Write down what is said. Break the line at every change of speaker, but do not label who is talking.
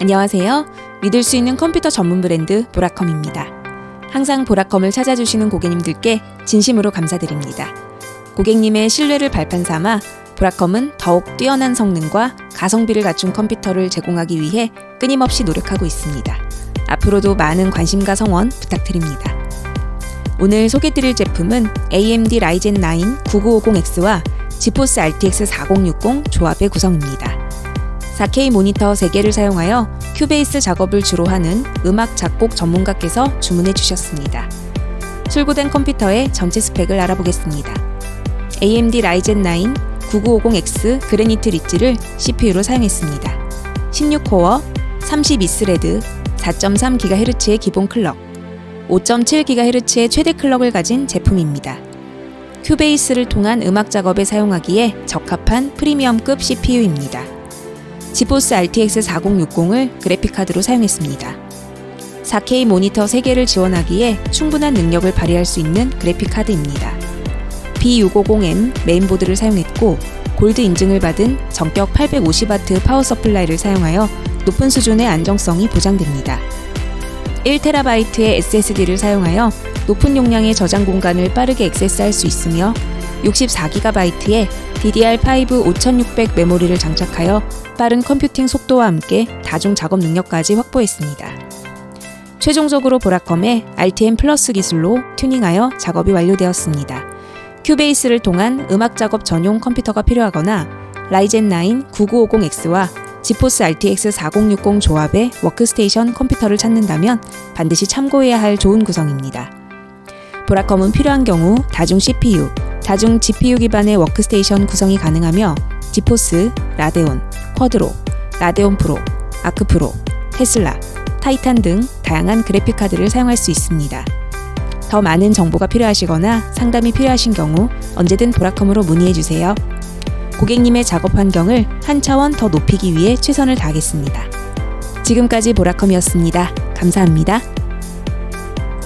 안녕하세요. 믿을 수 있는 컴퓨터 전문 브랜드 보라컴입니다. 항상 보라컴을 찾아주시는 고객님들께 진심으로 감사드립니다. 고객님의 신뢰를 발판 삼아 보라컴은 더욱 뛰어난 성능과 가성비를 갖춘 컴퓨터를 제공하기 위해 끊임없이 노력하고 있습니다. 앞으로도 많은 관심과 성원 부탁드립니다. 오늘 소개드릴 제품은 AMD 라이젠 9 9950X와 지포스 RTX 4060 조합의 구성입니다. 4K 모니터 3개를 사용하여 큐베이스 작업을 주로 하는 음악 작곡 전문가께서 주문해 주셨습니다. 출고된 컴퓨터의 전체 스펙을 알아보겠습니다. AMD 라이젠 9 9950X 그래니트 리치를 CPU로 사용했습니다. 16코어, 32스레드, 4.3GHz의 기본 클럭, 5.7GHz의 최대 클럭을 가진 제품입니다. 큐베이스를 통한 음악 작업에 사용하기에 적합한 프리미엄급 CPU입니다. 지포스 RTX 4060을 그래픽카드로 사용했습니다. 4K 모니터 3개를 지원하기에 충분한 능력을 발휘할 수 있는 그래픽카드입니다. B650M 메인보드를 사용했고 골드 인증을 받은 전격 850W 파워 서플라이를 사용하여 높은 수준의 안정성이 보장됩니다. 1TB의 SSD를 사용하여 높은 용량의 저장 공간을 빠르게 액세스할 수 있으며 64GB의 DDR5 5600 메모리를 장착하여 빠른 컴퓨팅 속도와 함께 다중 작업 능력까지 확보했습니다. 최종적으로 보라컴의 RTM 플러스 기술로 튜닝하여 작업이 완료되었습니다. 큐베이스를 통한 음악 작업 전용 컴퓨터가 필요하거나 라이젠 9 9950X와 지포스 RTX 4060 조합의 워크스테이션 컴퓨터를 찾는다면 반드시 참고해야 할 좋은 구성입니다. 보라컴은 필요한 경우 다중 CPU, 다중 GPU 기반의 워크스테이션 구성이 가능하며 지포스, 라데온, 쿼드로, 라데온 프로, 아크 프로, 테슬라, 타이탄 등 다양한 그래픽 카드를 사용할 수 있습니다. 더 많은 정보가 필요하시거나 상담이 필요하신 경우 언제든 보라컴으로 문의해 주세요. 고객님의 작업 환경을 한 차원 더 높이기 위해 최선을 다하겠습니다. 지금까지 보라컴이었습니다. 감사합니다.